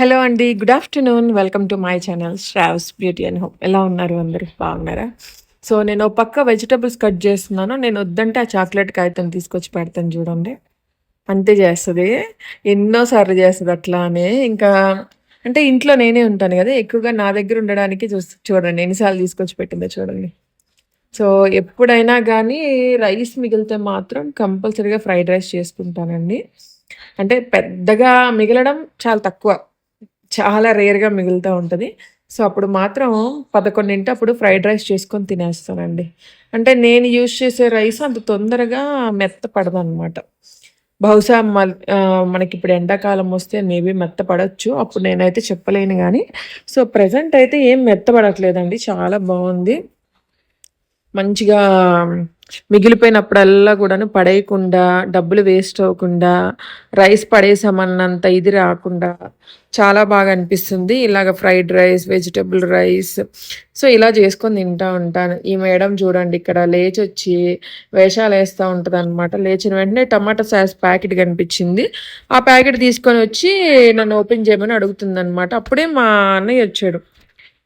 Hello అండి. Good afternoon. Welcome to my channel Sravs beauty and home. ఎలా ఉన్నారు అందరూ? బాగున్నారా? సో, నేను పక్క వెజిటబుల్స్ కట్ చేస్తున్నాను. నేను వద్దంటే ఆ చాక్లెట్ కాగితం తీసుకొచ్చి పెడతాను చూడండి. అంతే చేస్తుంది ఎన్నోసార్లు చేస్తుంది అట్లానే. ఇంకా అంటే ఇంట్లో నేనే ఉంటాను కదా ఎక్కువగా నా దగ్గర ఉండడానికి చూ చూడండి ఎన్నిసార్లు తీసుకొచ్చి పెట్టిందో చూడండి. సో, ఎప్పుడైనా కానీ రైస్ మిగిలితే మాత్రం కంపల్సరీగా ఫ్రైడ్ రైస్ చేసుకుంటానండి. అంటే పెద్దగా మిగలడం చాలా తక్కువ. చాలా రేర్‌గా మిగులుతూ ఉంటుంది సో, అప్పుడు మాత్రం 11 అప్పుడు ఫ్రైడ్ రైస్ చేసుకొని తినేస్తానండి. అంటే నేను యూజ్ చేసే రైస్ అంత తొందరగా మెత్తపడదనమాట. బహుశా మనకి ఇప్పుడు ఎండాకాలం వస్తే మేబీ మెత్తపడొచ్చు. అప్పుడు నేనైతే చెప్పలేను కానీ సో, ప్రజెంట్ అయితే ఏం మెత్తపడట్లేదండి. చాలా బాగుంది మంచిగా మిగిలిపోయినప్పుడల్లా కూడాను పడేయకుండా, డబ్బులు వేస్ట్ అవ్వకుండా, రైస్ పడేసామన్నంత ఇది రాకుండా చాలా బాగా అనిపిస్తుంది. ఇలాగ fried rice, vegetable rice so, ఇలా చేసుకొని తింటా ఉంటాను. ఈ మేడం చూడండి ఇక్కడ లేచి వచ్చి వేషాలు వేస్తూ ఉంటుంది అనమాట లేచిన వెంటనే టమాటా సాస్ ప్యాకెట్ కనిపించింది. ఆ ప్యాకెట్ తీసుకొని వచ్చి నన్ను ఓపెన్ చేయమని అడుగుతుందనమాట. అప్పుడే మా అన్నయ్య వచ్చాడు.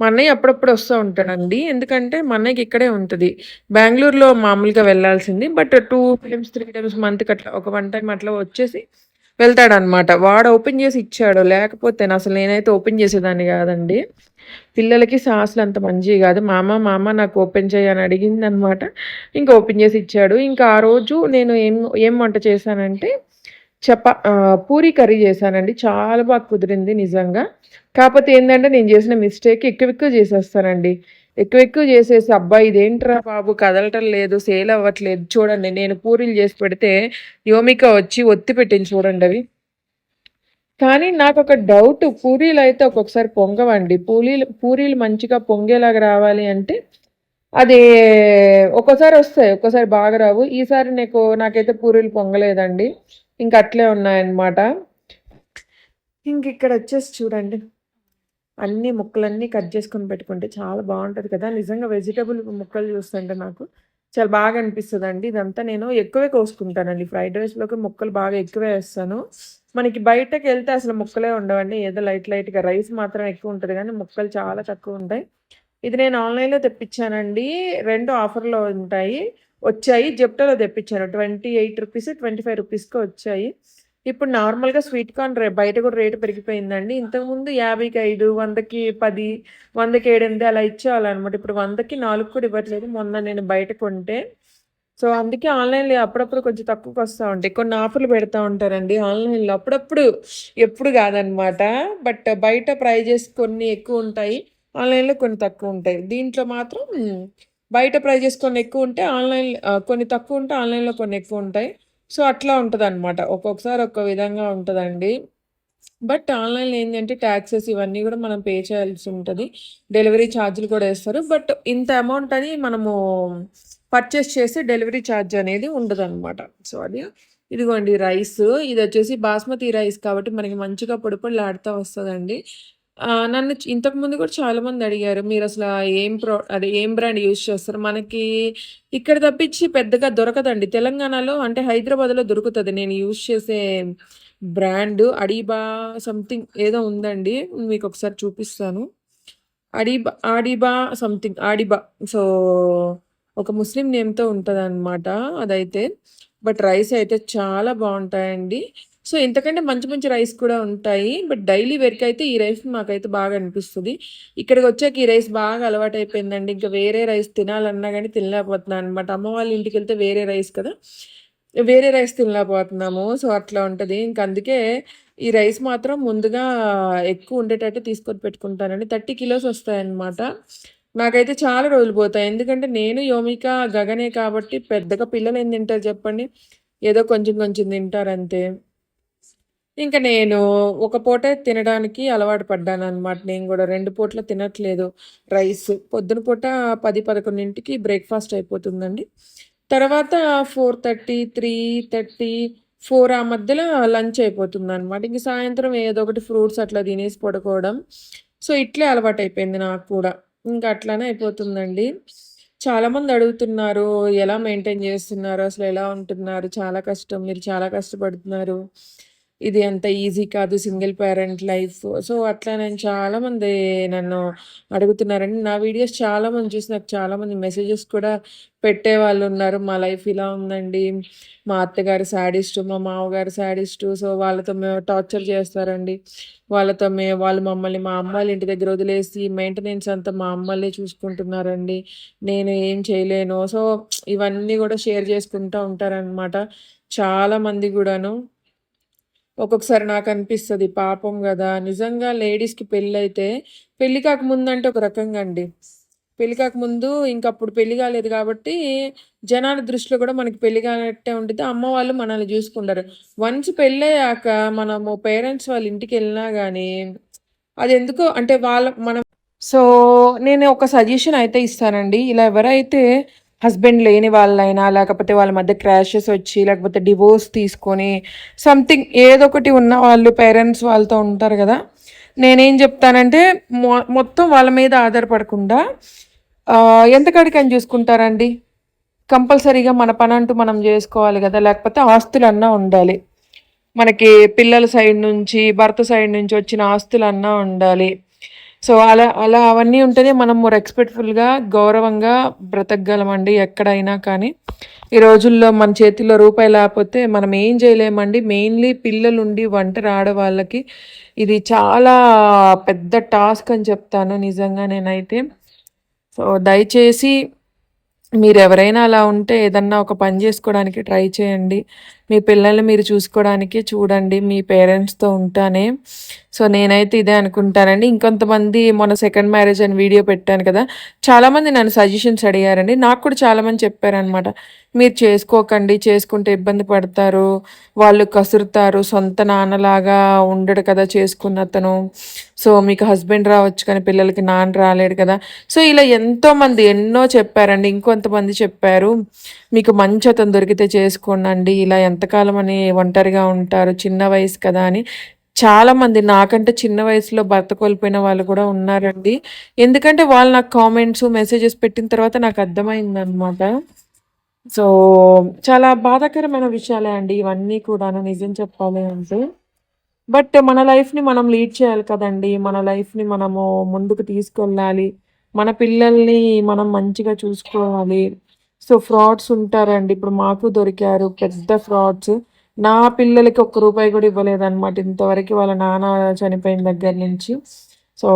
మా అన్నయ్య అప్పుడప్పుడు వస్తూ ఉంటాడండి. ఎందుకంటే మా అన్నయ్యకి ఇక్కడే ఉంటుంది బెంగళూరులో మామూలుగా వెళ్ళాల్సింది. But two times, three times మంత్‌కి అట్లా ఒక వన్ టైమ్ అట్లా వచ్చేసి వెళ్తాడనమాట. వాడు ఓపెన్ చేసి ఇచ్చాడు. లేకపోతే అసలు నేనైతే ఓపెన్ చేసేదాన్ని కాదండి. పిల్లలకి సాస్‌లు అంత మంచివి కాదు. మామ, మామ నాకు ఓపెన్ చేయని అడిగింది అనమాట ఇంకా ఓపెన్ చేసి ఇచ్చాడు. ఇంకా ఆ రోజు నేను ఏం ఏం వంట చేశానంటే చపా పూరి కర్రీ చేశానండి. చాలా బాగా కుదిరింది నిజంగా. కాకపోతే ఏంటంటే నేను చేసిన మిస్టేక్ ఎక్కువ ఎక్కువ చేసేస్తానండి. ఎక్కువ ఎక్కువ చేసేసి అబ్బా! ఇదేంట్రా బాబు కదలటం లేదు, సేల్ అవ్వట్లేదు. చూడండి నేను పూరీలు చేసి పెడితే యోమిక వచ్చి ఒత్తి పెట్టింది అవి కానీ నాకు ఒక డౌట్ పూరీలు అయితే ఒక్కొక్కసారి పొంగవండి. పూలీలు పూరీలు మంచిగా పొంగేలాగా రావాలి అంటే అది ఒక్కోసారి వస్తాయి. ఒక్కోసారి బాగా రావు. ఈసారి నీకు నాకైతే పూరీలు పొంగలేదండి. ఇంక అట్లే ఉన్నాయన్నమాట. ఇంకా ఇక్కడ వచ్చేసి చూడండి. అన్ని ముక్కలన్నీ కట్ చేసుకొని పెట్టుకుంటే చాలా బాగుంటుంది కదా! నిజంగా వెజిటబుల్ ముక్కలు చూస్తుంటే నాకు చాలా బాగా అనిపిస్తుంది అండి ఇదంతా నేను ఎక్కువే కోసుకుంటానండి. ఫ్రైడ్ రైస్‌లోకి ముక్కలు బాగా ఎక్కువే వేస్తాను మనకి బయటకు వెళ్తే అసలు ముక్కలే ఉండవండి. ఏదో లైట్ లైట్‌గా రైస్ మాత్రం ఎక్కువ ఉంటుంది కానీ ముక్కలు చాలా తక్కువ ఉంటాయి ఇది నేను ఆన్‌లైన్‌లో తెప్పించానండి. రెండు ఆఫర్‌లో ఉంటాయి. వచ్చాయి. జెప్టోలో తెప్పించాను. Twenty eight rupees twenty five రూపీస్కి వచ్చాయి. ఇప్పుడు నార్మల్‌గా స్వీట్ కార్న్ రే బయట కూడా రేటు పెరిగిపోయిందండి. ఇంతకుముందు 50కి 5, 100కి 10, 100కి 7, 8 అలా ఇచ్చేవాళ్ళనమాట. ఇప్పుడు 100కి 4 కూడా ఇవ్వట్లేదు. మొన్న నేను బయట కొంటే. సో, అందుకే ఆన్‌లైన్‌లో అప్పుడప్పుడు కొంచెం తక్కువకొస్తా ఉంటాయి. కొన్ని ఆఫర్‌లు పెడతా ఉంటారండి ఆన్‌లైన్‌లో. అప్పుడప్పుడు ఎప్పుడు కాదనమాట. బట్ బయట ప్రైజెస్ కొన్ని ఎక్కువ ఉంటాయి ఆన్‌లైన్‌లో కొన్ని తక్కువ ఉంటాయి దీంట్లో మాత్రం బయట ప్రైజెస్ కొన్ని ఎక్కువ ఉంటే ఆన్‌లైన్ కొన్ని తక్కువ ఉంటే ఆన్‌లైన్‌లో కొన్ని ఎక్కువ ఉంటాయి సో, అట్లా ఉంటుంది అనమాట ఒక్కొక్కసారి ఒక్కో విధంగా ఉంటుందండి. బట్ ఆన్‌లైన్‌లో ఏంటంటే ట్యాక్సెస్ ఇవన్నీ కూడా మనం పే చేయాల్సి ఉంటుంది. డెలివరీ ఛార్జీలు కూడా వేస్తారు. బట్ ఇంత అమౌంట్ అని మనము పర్చేస్ చేస్తే డెలివరీ ఛార్జ్ అనేది ఉండదనమాట. సో, అది ఇదిగోండి రైస్. ఇది వచ్చేసి బాస్మతి రైస్ కాబట్టి మనకి మంచిగా పొడి పొడిలాడుతా వస్తుందండి. నన్ను ఇంతకు ఇంతకుముందు కూడా చాలామంది అడిగారు. మీరు అసలు ఏం ప్రో అదే ఏం బ్రాండ్ యూజ్ చేస్తారు? మనకి ఇక్కడ తప్పించి పెద్దగా దొరకదండి. తెలంగాణలో అంటే హైదరాబాద్‌లో దొరుకుతుంది నేను యూజ్ చేసే బ్రాండ్ అడీబా సంథింగ్ ఏదో ఉందండి. మీకు ఒకసారి చూపిస్తాను. అడీబా ఆడిబా సంథింగ్ ఆడిబా. సో, ఒక ముస్లిం నేమ్‌తో ఉంటదనమాట అదైతే. బట్ రైస్ అయితే చాలా బాగుంటాయండి సో, ఇంతకంటే మంచి మంచి రైస్ కూడా ఉంటాయి. బట్ డైలీ వేర్‌కైతే ఈ రైస్ మాకైతే బాగా అనిపిస్తుంది ఇక్కడికి వచ్చాక ఈ రైస్ బాగా అలవాటయిపోయిందండి. ఇంకా వేరే రైస్ తినాలన్నా కానీ తినలేకపోతున్నాను అనమాట అమ్మ వాళ్ళ ఇంటికి వెళ్తే వేరే రైస్ కదా! వేరే రైస్ తినలేకపోతున్నాము. సో, అట్లా ఉంటుంది ఇంకా అందుకే ఈ రైస్ మాత్రం ముందుగా ఎక్కువ ఉండేటట్టు తీసుకొని పెట్టుకుంటానండి. 30 కిలోస్ వస్తాయన్నమాట. నాకైతే చాలా రోజులు పోతాయి. ఎందుకంటే నేను, యోమిక, గగనే కాబట్టి పెద్దగా పిల్లలు ఏం తింటారు చెప్పండి? ఏదో కొంచెం కొంచెం తింటారంతే. ఇంకా నేను ఒక పూటే తినడానికి అలవాటు పడ్డాననమాట నేను కూడా రెండు పూటలు తినట్లేదు రైస్. పొద్దున పూట 10, 11కి బ్రేక్‌ఫాస్ట్ అయిపోతుందండి. తర్వాత 4:30, 3:30, 4 ఆ మధ్యలో లంచ్ అయిపోతుందనమాట. ఇంక సాయంత్రం ఏదో ఒకటి ఫ్రూట్స్ అట్లా తినేసి పడుకోవడం. సో, ఇట్లే అలవాటు అయిపోయింది నాకు కూడా. ఇంకా అట్లానే అయిపోతుందండి. చాలామంది అడుగుతున్నారు. ఎలా మెయింటైన్ చేస్తున్నారు? అసలు ఎలా ఉంటున్నారు? చాలా కష్టం. మీరు చాలా కష్టపడుతున్నారు. ఇది అంత ఈజీ కాదు సింగిల్ పేరెంట్ లైఫ్. సో, అట్లా నేను చాలామంది నన్ను అడుగుతున్నారండి. నా వీడియోస్ చాలామంది చూసి నాకు చాలామంది మెసేజెస్ కూడా పెట్టే వాళ్ళు ఉన్నారు మా లైఫ్ ఇలా ఉందండి. మా అత్తగారు శాడిస్ట్ మా మామగారు శాడిస్ట్ సో, వాళ్ళతో మేము టార్చర్ చేస్తారండి. వాళ్ళతో మే వాళ్ళు మమ్మల్ని మా అమ్మాళ్ళ ఇంటి దగ్గర వదిలేసి మెయింటెనెన్స్ అంతా మా అమ్మోళ్ళే చూసుకుంటున్నారండి. నేను ఏం చేయలేను. సో, ఇవన్నీ కూడా షేర్ చేసుకుంటూ ఉంటారనమాట. చాలామంది కూడాను ఒక్కొక్కసారి నాకు అనిపిస్తుంది పాపం కదా నిజంగా లేడీస్‌కి పెళ్ళైతే పెళ్ళి కాకముందంటే ఒక రకంగా అండి. పెళ్ళి కాకముందు ఇంకప్పుడు పెళ్ళి కాలేదు కాబట్టి జనాల దృష్టిలో కూడా మనకి పెళ్ళి కానట్టే ఉంటుంది అమ్మ వాళ్ళు మనల్ని చూసుకుంటారు. వన్స్ పెళ్ళయ్యాక మనము పేరెంట్స్ వాళ్ళ ఇంటికి వెళ్ళినా కానీ అది ఎందుకో అంటే వాళ్ళ మనం సో, నేను ఒక సజెషన్ అయితే ఇస్తానండి. ఇలా ఎవరైతే హస్బెండ్ లేని వాళ్ళైనా, లేకపోతే వాళ్ళ మధ్య క్రాషెస్ వచ్చి, లేకపోతే డివోర్స్ తీసుకొని సంథింగ్ ఏదో ఒకటి ఉన్న వాళ్ళు పేరెంట్స్ వాళ్ళతో ఉంటారు కదా నేనేం చెప్తానంటే మొ మొత్తం వాళ్ళ మీద ఆధారపడకుండా ఎంత ఎంతకాడికని చూసుకుంటారండి. కంపల్సరీగా మన పని అంటూ మనం చేసుకోవాలి కదా లేకపోతే ఆస్తులన్నా ఉండాలి. మనకి పిల్లల సైడ్ నుంచి, భర్త సైడ్ నుంచి వచ్చిన ఆస్తులన్నా ఉండాలి. సో, అలా అలా అవన్నీ ఉంటేనే మనము రెస్పెక్ట్‌ఫుల్‌గా, గౌరవంగా బ్రతకగలమండి ఎక్కడైనా కానీ. ఈ రోజుల్లో మన చేతిలో రూపాయి లేకపోతే మనం ఏం చేయలేమండి. మెయిన్‌లీ పిల్లలుండి ఒంటరి ఆడవాళ్ళకి ఇది చాలా పెద్ద టాస్క్ అని చెప్తాను నిజంగా నేనైతే. సో, దయచేసి మీరెవరైనా అలా ఉంటే ఏదన్నా ఒక పని చేసుకోవడానికి ట్రై చేయండి. మీ పిల్లల్ని మీరు చూసుకోవడానికి చూడండి మీ పేరెంట్స్‌తో ఉంటానే. సో, నేనైతే ఇదే అనుకుంటానండి. ఇంకొంతమంది మొన్న సెకండ్ మ్యారేజ్ అని వీడియో పెట్టాను కదా! చాలామంది నన్ను సజెషన్స్ అడిగారండి. నాకు కూడా చాలామంది చెప్పారనమాట. మీరు చేసుకోకండి. చేసుకుంటే ఇబ్బంది పడతారు. వాళ్ళు కసురుతారు. సొంత నాన్నలాగా ఉండడు కదా చేసుకున్న అతను సో, మీకు హస్బెండ్ రావచ్చు కానీ పిల్లలకి నాన్న రాలేడు కదా! సో, ఇలా ఎంతోమంది ఎన్నో చెప్పారండి. ఇంకొంతమంది చెప్పారు. మీకు మంచి అతను దొరికితే చేసుకోండి ఇలా ఎంత ఎంతకాలమని ఒంటరిగా ఉంటారు. చిన్న వయసు కదా! అని. చాలామంది నాకంటే చిన్న వయసులో భర్త కోల్పోయిన వాళ్ళు కూడా ఉన్నారండి. ఎందుకంటే వాళ్ళు నాకు కామెంట్స్, మెసేజెస్ పెట్టిన తర్వాత నాకు అర్థమైందనమాట. సో, చాలా బాధాకరమైన విషయాలే అండి ఇవన్నీ కూడాను నిజం చెప్పాలి అంటే. బట్ మన లైఫ్‌ని మనం లీడ్ చేయాలి కదండీ! మన లైఫ్‌ని మనము ముందుకు తీసుకెళ్ళాలి. మన పిల్లల్ని మనం మంచిగా చూసుకోవాలి. సో, ఫ్రాడ్స్ ఉంటారండి. ఇప్పుడు మాకు దొరికారు పెద్ద ఫ్రాడ్స్. నా పిల్లలకి ఒక్క రూపాయి కూడా ఇవ్వలేదనమాట ఇంతవరకు వాళ్ళ నాన్న చనిపోయిన దగ్గర నుంచి. సో,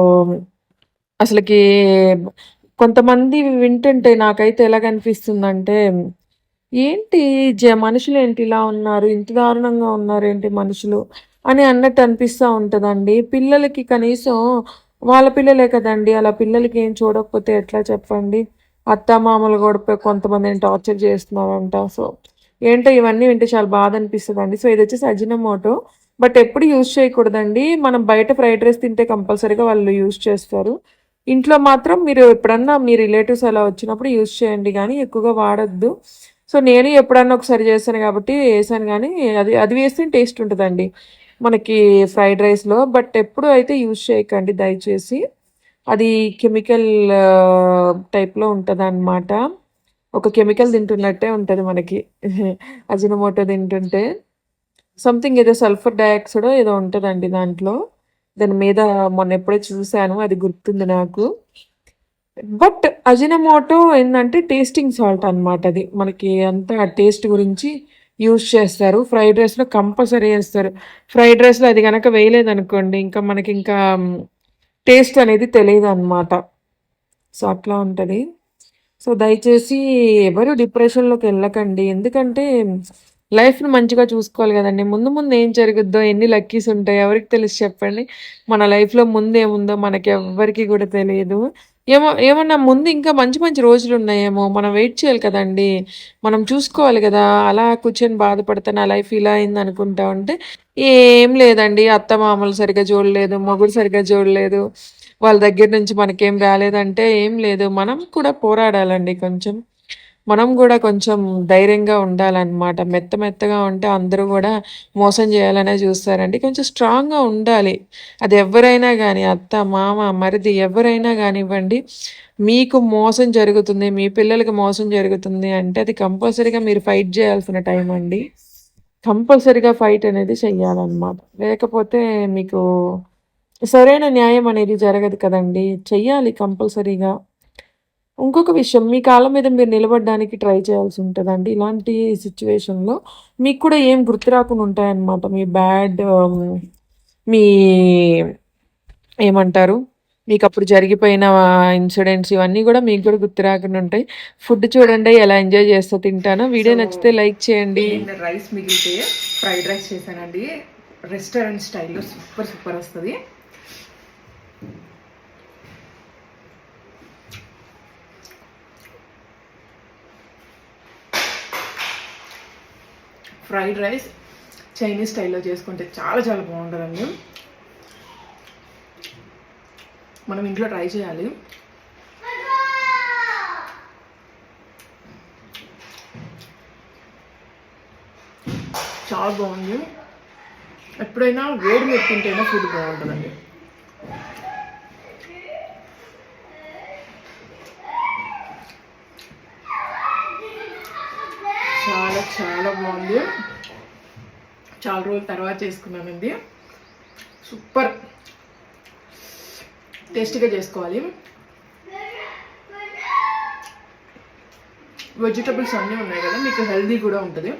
అసలకి కొంతమంది వింటుంటే నాకైతే ఎలాగనిపిస్తుందంటే, ఏంటి జ మనుషులేంటి ఇలా ఉన్నారు? ఇంత దారుణంగా ఉన్నారు ఏంటి మనుషులు? అని అన్నట్టు అనిపిస్తూ ఉంటుందండి పిల్లలకి కనీసం వాళ్ళ పిల్లలే కదండి అలా పిల్లలకి ఏం చూడకపోతే ఎట్లా చెప్పండి? అత్తమామలు కూడా కొంతమందిని టార్చర్ చేస్తున్నారంట. సో, ఏంటో ఇవన్నీ వింటే చాలా బాధ అనిపిస్తదండి. సో, ఇది వచ్చేసి అజినమోటో బట్ ఎప్పుడు యూజ్ చేయకూడదండి. మనం బయట ఫ్రైడ్ రైస్ తింటే కంపల్సరీగా వాళ్ళు యూజ్ చేస్తారు. ఇంట్లో మాత్రం మీరు ఎప్పుడన్నా మీ రిలేటివ్స్ అలా వచ్చినప్పుడు యూజ్ చేయండి కానీ ఎక్కువగా వాడద్దు సో, నేను ఎప్పుడన్నా ఒకసారి చేశాను కాబట్టి వేసాను కానీ అది అది వేస్తే టేస్ట్ ఉంటుందండి మనకి ఫ్రైడ్ రైస్‌లో. బట్ ఎప్పుడు అయితే యూజ్ చేయకండి దయచేసి. అది కెమికల్ టైప్‌లో ఉంటదనమాట. ఒక కెమికల్ తింటున్నట్టే ఉంటుంది మనకి. అజినమోటో తింటుంటే. సంథింగ్ ఏదో సల్ఫర్ డయాక్సైడ్ ఏదో ఉంటుందండి దాంట్లో. దాని మీద మొన్న మొన్నెప్పుడో చూసాను. అది గుర్తుంది నాకు. బట్ అజినమోటో ఏంటంటే టేస్టింగ్ సాల్ట్ అనమాట అది. మనకి అంతా టేస్ట్ గురించి యూజ్ చేస్తారు. ఫ్రైడ్ రైస్‌లో కంపల్సరీ వేస్తారు ఫ్రైడ్ రైస్‌లో అది కనుక వేయలేదనుకోండి ఇంకా మనకి ఇంకా టేస్ట్ అనేది తెలియదు అనమాట సో, అట్లా ఉంటుంది. సో, దయచేసి ఎవరు డిప్రెషన్లోకి వెళ్ళకండి. ఎందుకంటే లైఫ్‌ని మంచిగా చూసుకోవాలి కదండి ముందు ముందు ఏం జరుగుద్దో, ఎన్ని లక్కీస్ ఉంటాయి ఎవరికి తెలుసు చెప్పండి? మన లైఫ్‌లో ముందేముందో మనకి మనకెవ్వరికీ కూడా తెలియదు ఏమో ఏమన్నా ముందు ఇంకా మంచి మంచి రోజులు ఉన్నాయేమో మనం వెయిట్ చేయాలి కదండీ! మనం చూసుకోవాలి కదా అలా కూర్చొని బాధపడితే నా లైఫ్ ఇలా అయిందనుకుంటా ఉంటే ఏం లేదండి. అత్త మామలు సరిగ్గా చూడలేదు. మొగుడు సరిగ్గా చూడలేదు. వాళ్ళ దగ్గర నుంచి మనకేం రాలేదంటే ఏం లేదు. మనం కూడా పోరాడాలండి కొంచెం. మనం కూడా కొంచెం ధైర్యంగా ఉండాలన్నమాట మెత్త మెత్తగా ఉంటే అందరూ కూడా మోసం చేయాలనే చూస్తారండి. కొంచెం స్ట్రాంగ్‌గా ఉండాలి. అది ఎవరైనా కానీ అత్త, మామ, మరిది ఎవరైనా కానివ్వండి మీకు మోసం జరుగుతుంది. మీ పిల్లలకి మోసం జరుగుతుంది అంటే అది కంపల్సరీగా మీరు ఫైట్ చేయాల్సిన టైం అండి. కంపల్సరీగా ఫైట్ అనేది చెయ్యాలన్నమాట లేకపోతే మీకు సరైన న్యాయం అనేది జరగదు కదండి చెయ్యాలి కంపల్సరీగా ఇంకొక విషయం మీ కాళ్ళ మీద మీరు నిలబడడానికి ట్రై చేయాల్సి ఉంటుందండి. ఇలాంటి సిచ్యువేషన్లో మీకు కూడా ఏం గుర్తు రాకుండా ఉంటాయన్నమాట. మీ బ్యాడ్ మీ ఏమంటారు? మీకు అప్పుడు జరిగిపోయిన ఇన్సిడెంట్స్ ఇవన్నీ కూడా మీకు కూడా గుర్తు రాకుండా ఉంటాయి. ఫుడ్ చూడండి ఎలా ఎంజాయ్ చేస్తూ తింటానో. వీడియో నచ్చితే లైక్ చేయండి. రైస్ మిగిలితే ఫ్రైడ్ రైస్ చేశానండి. రెస్టారెంట్ స్టైల్లో సూపర్ సూపర్ వస్తుంది. ఫ్రైడ్ రైస్ చైనీస్ స్టైల్లో చేసుకుంటే చాలా చాలా బాగుంటుందండి. మనం ఇంట్లో ట్రై చేయాలి. చాలా బాగుంది. ఎప్పుడైనా వేడి మీద తింటేనే ఫుడ్ బాగుంటుందండి. చాలా చాలా బాగుంది. చాలా రోజుల తర్వాత చేసుకున్నానండి. సూపర్. టేస్టీగా చేసుకోవాలి. వెజిటబుల్స్ అన్నీ ఉన్నాయి కదా మీకు హెల్దీ కూడా ఉంటుంది.